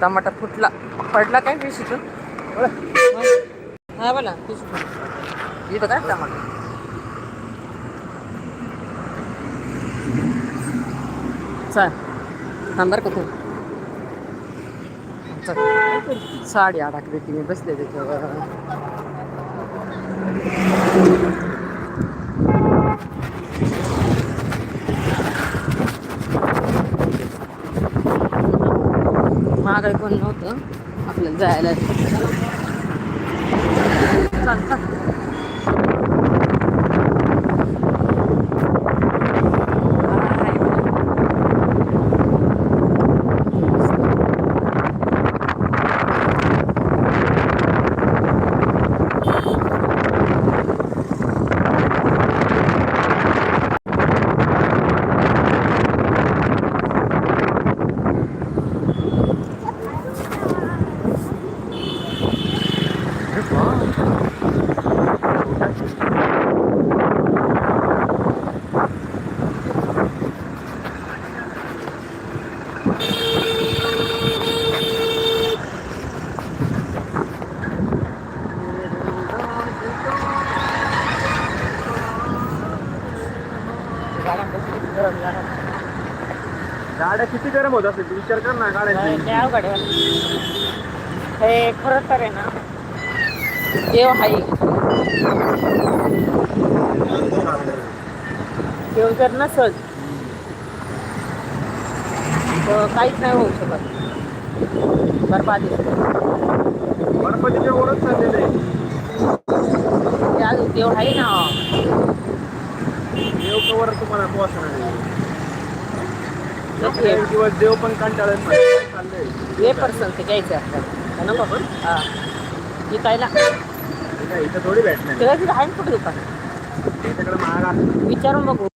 Tomato फुटला. पडला काय पिशीतून हा बोला पिशीतून इथं काय टमाटा? चल नंबर का तू. साडी अडकली तिने बसले त्याच्यावर महागाई पण नव्हतं. आपल्याला जायला गाड्या किती गरम होत असेल तू विचार कर ना गाड्या काय अवघड हे खरं तर आहे ना देव आहे देव जर नसल काहीच नाही होऊ शकत. बरबादी ओळख देव आहे ना. देव कवर तुम्हाला पोहोचणार देव पण कंटाळत हे पर्सन ते घ्यायचं आपल्याला. नको पण हा. विकायला काय इथं थोडी भेटणार. तिथं आहे ना कुठे दुकान? विचारून बघू.